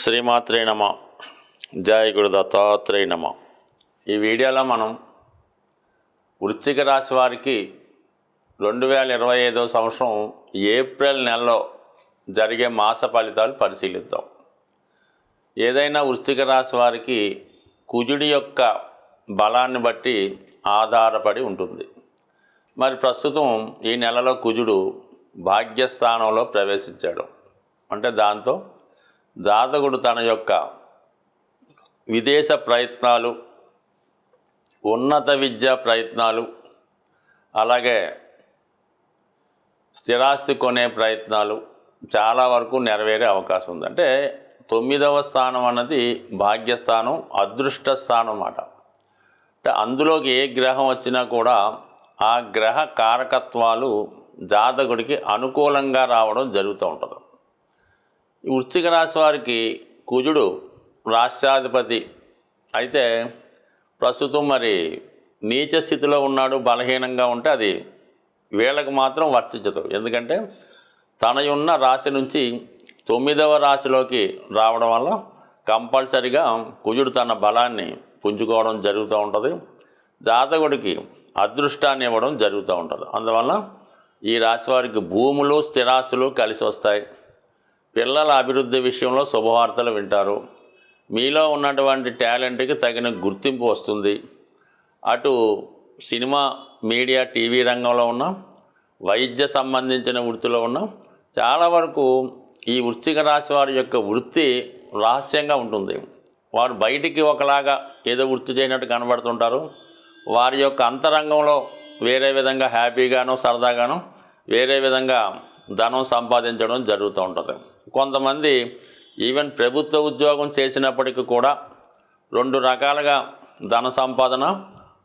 శ్రీమాత్రే నమ. జయ గురు దత్తాత్రేయ నమ. ఈ వీడియోలో మనం వృశ్చిక రాశి వారికి రెండు వేల ఇరవై ఐదవ సంవత్సరం ఏప్రిల్ నెలలో జరిగే మాస ఫలితాలు పరిశీలిద్దాం. ఏదైనా వృశ్చిక రాశి వారికి కుజుడి యొక్క బలాన్ని బట్టి ఆధారపడి ఉంటుంది. మరి ప్రస్తుతం ఈ నెలలో కుజుడు భాగ్యస్థానంలో ప్రవేశించాడు. అంటే దాంతో జాతకుడు తన యొక్క విదేశ ప్రయత్నాలు ఉన్నత విద్యా ప్రయత్నాలు అలాగే స్థిరాస్తి కొనే ప్రయత్నాలు చాలా వరకు నెరవేరే అవకాశం ఉంది. అంటే తొమ్మిదవ స్థానం అన్నది భాగ్యస్థానం అదృష్ట స్థానం అన్నమాట. అంటే అందులోకి ఏ గ్రహం వచ్చినా కూడా ఆ గ్రహ కారకత్వాలు జాతకుడికి అనుకూలంగా రావడం జరుగుతూ ఉంటుంది. ఈ వృశ్చిక రాశి వారికి కుజుడు రాష్ట్రాధిపతి అయితే ప్రస్తుతం మరి నీచ స్థితిలో ఉన్నాడు బలహీనంగా ఉంటే అది వీళ్ళకు మాత్రం వర్తించదు. ఎందుకంటే తన రాశి నుంచి తొమ్మిదవ రాశిలోకి రావడం వల్ల కంపల్సరిగా కుజుడు తన బలాన్ని పుంజుకోవడం జరుగుతూ ఉంటుంది. జాతకుడికి అదృష్టాన్ని ఇవ్వడం జరుగుతూ ఉంటుంది. అందువల్ల ఈ రాశి వారికి భూములు స్థిరాస్తులు కలిసి వస్తాయి. పిల్లల అభివృద్ధి విషయంలో శుభవార్తలు వింటారు. మీలో ఉన్నటువంటి టాలెంట్కి తగిన గుర్తింపు వస్తుంది. అటు సినిమా మీడియా టీవీ రంగంలో ఉన్న వైద్య సంబంధించిన వృత్తిలో ఉన్న చాలా వరకు ఈ వృశ్చిక రాశి వారి యొక్క వృత్తి రహస్యంగా ఉంటుంది. వారు బయటికి ఒకలాగా ఏదో వృత్తి చేయనట్టు కనబడుతుంటారు. వారి యొక్క అంతరంగంలో వేరే విధంగా హ్యాపీగాను సరదాగాను వేరే విధంగా ధనం సంపాదించడం జరుగుతూ ఉంటుంది. కొంతమంది ఈవెన్ ప్రభుత్వ ఉద్యోగం చేసినప్పటికీ కూడా రెండు రకాలుగా ధన సంపాదన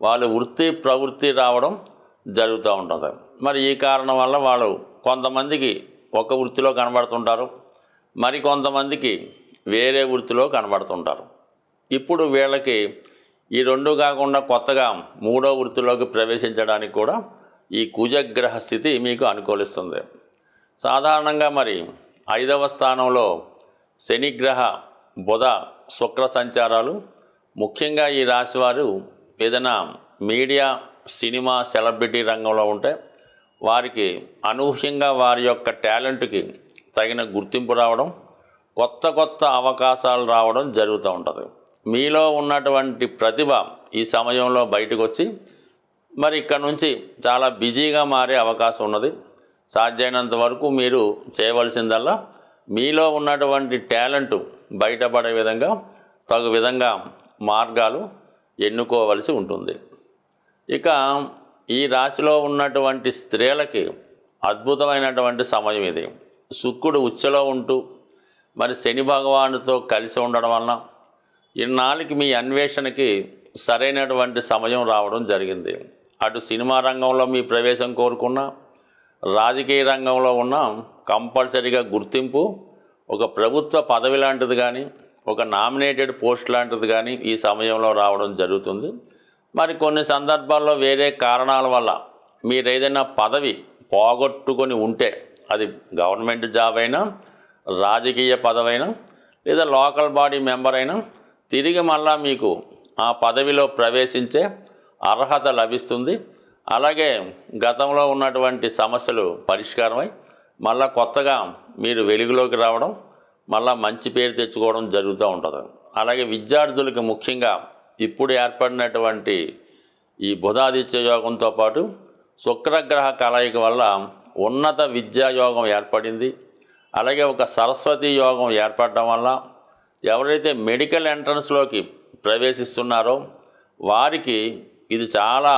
వాళ్ళు వృత్తి ప్రవృత్తి రావడం జరుగుతూ ఉంటుంది. మరి ఈ కారణం వల్ల వాళ్ళు కొంతమందికి ఒక వృత్తిలో కనబడుతుంటారు మరి కొంతమందికి వేరే వృత్తిలో కనబడుతుంటారు. ఇప్పుడు వీళ్ళకి ఈ రెండు కాకుండా కొత్తగా మూడో వృత్తిలోకి ప్రవేశించడానికి కూడా ఈ కుజగ్రహ స్థితి మీకు అనుకూలిస్తుంది. సాధారణంగా మరి ఐదవ స్థానంలో శనిగ్రహ బుధ శుక్ర సంచారాలు. ముఖ్యంగా ఈ రాశివారు ఏదైనా మీడియా సినిమా సెలబ్రిటీ రంగంలో ఉంటే వారికి అనూహ్యంగా వారి యొక్క టాలెంట్కి తగిన గుర్తింపు రావడం కొత్త కొత్త అవకాశాలు రావడం జరుగుతూ ఉంటుంది. మీలో ఉన్నటువంటి ప్రతిభ ఈ సమయంలో బయటకు వచ్చి మరి ఇక్కడ నుంచి చాలా బిజీగా మారే అవకాశం ఉన్నది. సాధ్యమైనంత వరకు మీరు చేయవలసిందల్లా మీలో ఉన్నటువంటి టాలెంట్ బయటపడే విధంగా తగు విధంగా మార్గాలు ఎన్నుకోవలసి ఉంటుంది. ఇక ఈ రాశిలో ఉన్నటువంటి స్త్రీలకి అద్భుతమైనటువంటి సమయం ఇది. శుక్రుడు ఉచ్చలో ఉంటూ మరి శని భగవానుతో కలిసి ఉండడం వలన ఇన్నాళ్ళకి మీ అన్వేషణకి సరైనటువంటి సమయం రావడం జరిగింది. అటు సినిమా రంగంలో మీ ప్రవేశం కోరుకున్నా రాజకీయ రంగంలో ఉన్న కంపల్సరీగా గుర్తింపు ఒక ప్రభుత్వ పదవి లాంటిది కానీ ఒక నామినేటెడ్ పోస్ట్ లాంటిది కానీ ఈ సమయంలో రావడం జరుగుతుంది. మరి కొన్ని సందర్భాల్లో వేరే కారణాల వల్ల మీరు ఏదైనా పదవి పోగొట్టుకొని ఉంటే అది గవర్నమెంట్ జాబ్ అయినా రాజకీయ పదవైనా లేదా లోకల్ బాడీ మెంబర్ అయినా తిరిగి మళ్ళా మీకు ఆ పదవిలో ప్రవేశించే అర్హత లభిస్తుంది. అలాగే గతంలో ఉన్నటువంటి సమస్యలు పరిష్కారమై మళ్ళా కొత్తగా మీరు వెలుగులోకి రావడం మళ్ళా మంచి పేరు తెచ్చుకోవడం జరుగుతూ ఉంటుంది. అలాగే విద్యార్థులకు ముఖ్యంగా ఇప్పుడు ఏర్పడినటువంటి ఈ బుధాదిత్య యోగంతో పాటు శుక్రగ్రహ కలయిక వల్ల ఉన్నత విద్యా యోగం ఏర్పడింది. అలాగే ఒక సరస్వతి యోగం ఏర్పడడం వల్ల ఎవరైతే మెడికల్ ఎంట్రన్స్లోకి ప్రవేశిస్తున్నారో వారికి ఇది చాలా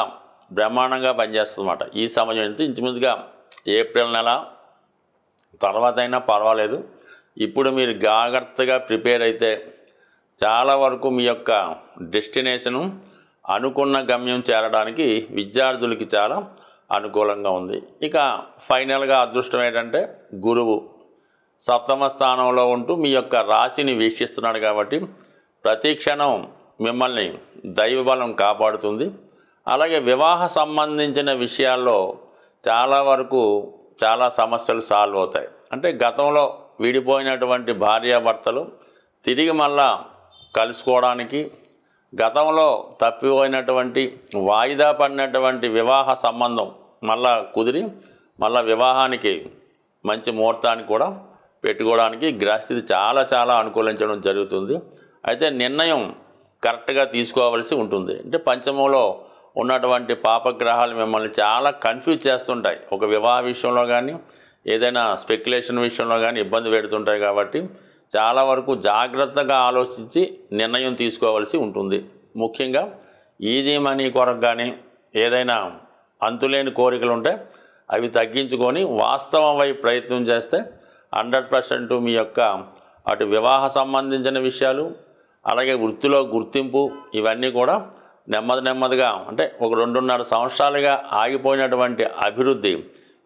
బ్రహ్మాండంగా పనిచేస్తుందన్నమాట. ఈ సమయం నుంచి ఇంచుమించుగా ఏప్రిల్ నెల తర్వాత అయినా పర్వాలేదు. ఇప్పుడు మీరు జాగ్రత్తగా ప్రిపేర్ అయితే చాలా వరకు మీ యొక్క డెస్టినేషను అనుకున్న గమ్యం చేరడానికి విద్యార్థులకి చాలా అనుకూలంగా ఉంది. ఇక ఫైనల్గా అదృష్టం ఏంటంటే గురువు సప్తమ స్థానంలో ఉంటూ మీ యొక్క రాశిని వీక్షిస్తున్నాడు కాబట్టి ప్రతి క్షణం మిమ్మల్ని దైవబలం కాపాడుతుంది. అలాగే వివాహ సంబంధించిన విషయాల్లో చాలా వరకు చాలా సమస్యలు సాల్వ్ అవుతాయి. అంటే గతంలో విడిపోయినటువంటి భార్యాభర్తలు తిరిగి మళ్ళా కలుసుకోవడానికి గతంలో తప్పిపోయినటువంటి వాయిదా పడినటువంటి వివాహ సంబంధం మళ్ళా కుదిరి మళ్ళా వివాహానికి మంచి ముహూర్తాన్ని కూడా పెట్టుకోవడానికి గ్రహస్థితి చాలా చాలా అనుకూలించడం జరుగుతుంది. అయితే నిర్ణయం కరెక్ట్గా తీసుకోవాల్సి ఉంటుంది. అంటే పంచమంలో ఉన్నటువంటి పాపగ్రహాలు మిమ్మల్ని చాలా కన్ఫ్యూజ్ చేస్తుంటాయి. ఒక వివాహ విషయంలో కానీ ఏదైనా స్పెక్యులేషన్ విషయంలో కానీ ఇబ్బంది పెడుతుంటాయి కాబట్టి చాలా వరకు జాగ్రత్తగా ఆలోచించి నిర్ణయం తీసుకోవాల్సి ఉంటుంది. ముఖ్యంగా ఈజీ మనీ కొరకు కానీ ఏదైనా అంతులేని కోరికలు ఉంటే అవి తగ్గించుకొని వాస్తవం వైపు ప్రయత్నం చేస్తే హండ్రెడ్ పర్సెంట్ మీ యొక్క అటు వివాహ సంబంధించిన విషయాలు అలాగే వృత్తిలో గుర్తింపు ఇవన్నీ కూడా నెమ్మది నెమ్మదిగా అంటే ఒక రెండున్నర సంవత్సరాలుగా ఆగిపోయినటువంటి అభివృద్ధి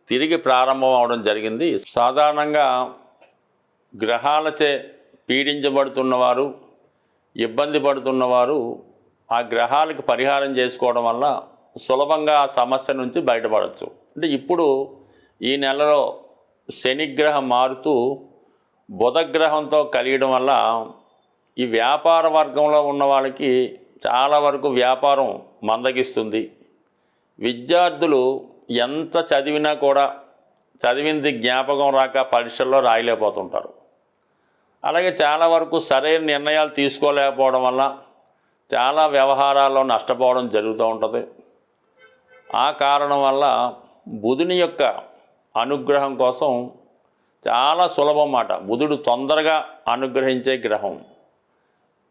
తిరిగి ప్రారంభం అవడం జరిగింది. సాధారణంగా గ్రహాలచే పీడించబడుతున్నవారు ఇబ్బంది పడుతున్నవారు ఆ గ్రహాలకు పరిహారం చేసుకోవడం వల్ల సులభంగా ఆ సమస్య నుంచి బయటపడవచ్చు అంటే ఇప్పుడు ఈ నెలలో శనిగ్రహం మారుతూ బుధగ్రహంతో కలియడం వల్ల ఈ వ్యాపార వర్గంలో ఉన్న వాళ్ళకి చాలా వరకు వ్యాపారం మందగిస్తుంది. విద్యార్థులు ఎంత చదివినా కూడా చదివింది జ్ఞాపకం రాక పరీక్షల్లో రాయలేకపోతుంటారు. అలాగే చాలా వరకు సరైన నిర్ణయాలు తీసుకోలేకపోవడం వల్ల చాలా వ్యవహారాల్లో నష్టపోవడం జరుగుతూ ఉంటుంది. ఆ కారణం వల్ల బుధుని యొక్క అనుగ్రహం కోసం చాలా సులభం మాట బుధుడు తొందరగా అనుగ్రహించే గ్రహం.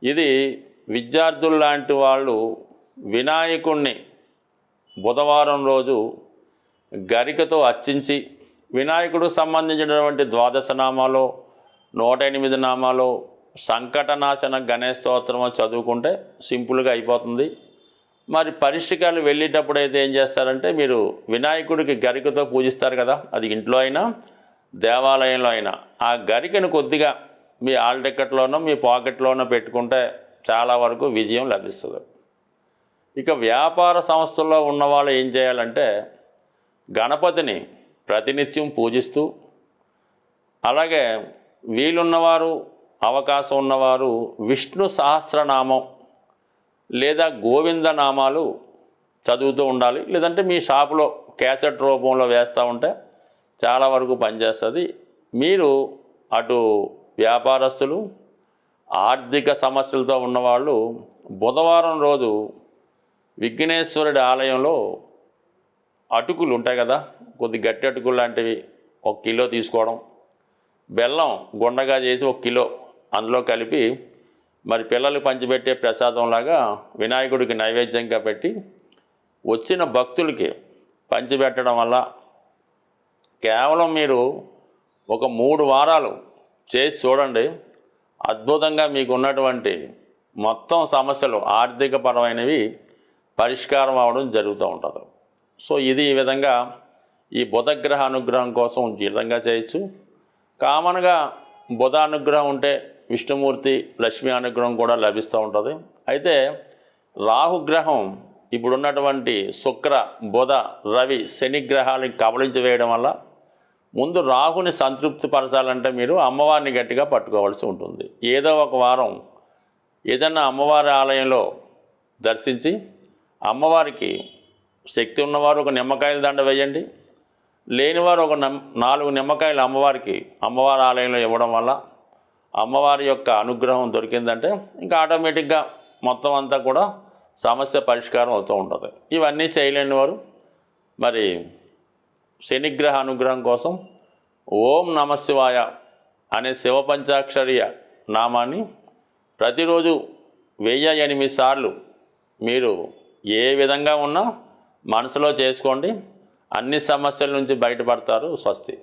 ఇది విద్యార్థులు లాంటి వాళ్ళు వినాయకుణ్ణి బుధవారం రోజు గరికతో అర్చించి వినాయకుడు సంబంధించినటువంటి ద్వాదశ నామాలో నూట ఎనిమిది నామాలో సంకటనాశన గణేష్ స్తోత్రము చదువుకుంటే సింపుల్గా అయిపోతుంది. మరి పరిష్కారాలు వెళ్ళేటప్పుడు అయితే ఏం చేస్తారంటే మీరు వినాయకుడికి గరికతో పూజిస్తారు కదా అది ఇంట్లో అయినా దేవాలయంలో అయినా. ఆ గరికను కొద్దిగా మీ ఆల్ టికెట్లోనో మీ పాకెట్లోనో పెట్టుకుంటే చాలా వరకు విజయం లభిస్తుంది. ఇక వ్యాపార సంస్థల్లో ఉన్నవాళ్ళు ఏం చేయాలంటే గణపతిని ప్రతినిత్యం పూజిస్తూ అలాగే వీలున్నవారు అవకాశం ఉన్నవారు విష్ణు సహస్రనామం లేదా గోవింద నామాలు చదువుతూ ఉండాలి. లేదంటే మీ షాపులో క్యాసెట్ రూపంలో వేస్తూ ఉంటే చాలా వరకు పనిచేస్తుంది. మీరు అటు వ్యాపారస్తులు ఆర్థిక సమస్యలతో ఉన్నవాళ్ళు బుధవారం రోజు విఘ్నేశ్వరుడి ఆలయంలో అటుకులు ఉంటాయి కదా కొద్ది గట్టి అటుకులు లాంటివి ఒక కిలో తీసుకోవడం బెల్లం గుండగా చేసి ఒక కిలో అందులో కలిపి మరి పిల్లలు పంచిపెట్టే ప్రసాదంలాగా వినాయకుడికి నైవేద్యంగా పెట్టి వచ్చిన భక్తులకి పంచిపెట్టడం వల్ల కేవలం మీరు ఒక మూడు వారాలు చేసి చూడండి అద్భుతంగా మీకు ఉన్నటువంటి మొత్తం సమస్యలు ఆర్థిక పరమైనవి పరిష్కారం అవడం జరుగుతూ ఉంటుంది. సో ఇది ఈ విధంగా ఈ బుధగ్రహ అనుగ్రహం కోసం ఈ విధంగా చేయొచ్చు. కామన్గా బుధ అనుగ్రహం ఉంటే విష్ణుమూర్తి లక్ష్మీ అనుగ్రహం కూడా లభిస్తూ ఉంటుంది. అయితే రాహుగ్రహం ఇప్పుడున్నటువంటి శుక్ర బుధ రవి శని గ్రహాలను కబలించి వేయడం వల్ల ముందు రాహుని సంతృప్తి పరచాలంటే మీరు అమ్మవారిని గట్టిగా పట్టుకోవాల్సి ఉంటుంది. ఏదో ఒక వారం ఏదన్నా అమ్మవారి ఆలయంలో దర్శించి అమ్మవారికి శక్తి ఉన్నవారు ఒక నిమ్మకాయల దండ వేయండి. లేనివారు ఒక నాలుగు నిమ్మకాయలు అమ్మవారికి అమ్మవారి ఆలయంలో ఇవ్వడం వల్ల అమ్మవారి యొక్క అనుగ్రహం దొరికిందంటే ఇంకా ఆటోమేటిక్గా మొత్తం అంతా కూడా సమస్య పరిష్కారం అవుతూ ఉంటుంది. ఇవన్నీ చేయలేని వారు మరి శనిగ్రహ అనుగ్రహం కోసం ఓం నమశివాయ అనే శివ పంచాక్షరియ నామాన్ని ప్రతిరోజు వెయ్యి ఎనిమిది సార్లు మీరు ఏ విధంగా ఉన్నా మనసులో చేసుకోండి. అన్ని సమస్యల నుంచి బయటపడతారు. స్వస్తి.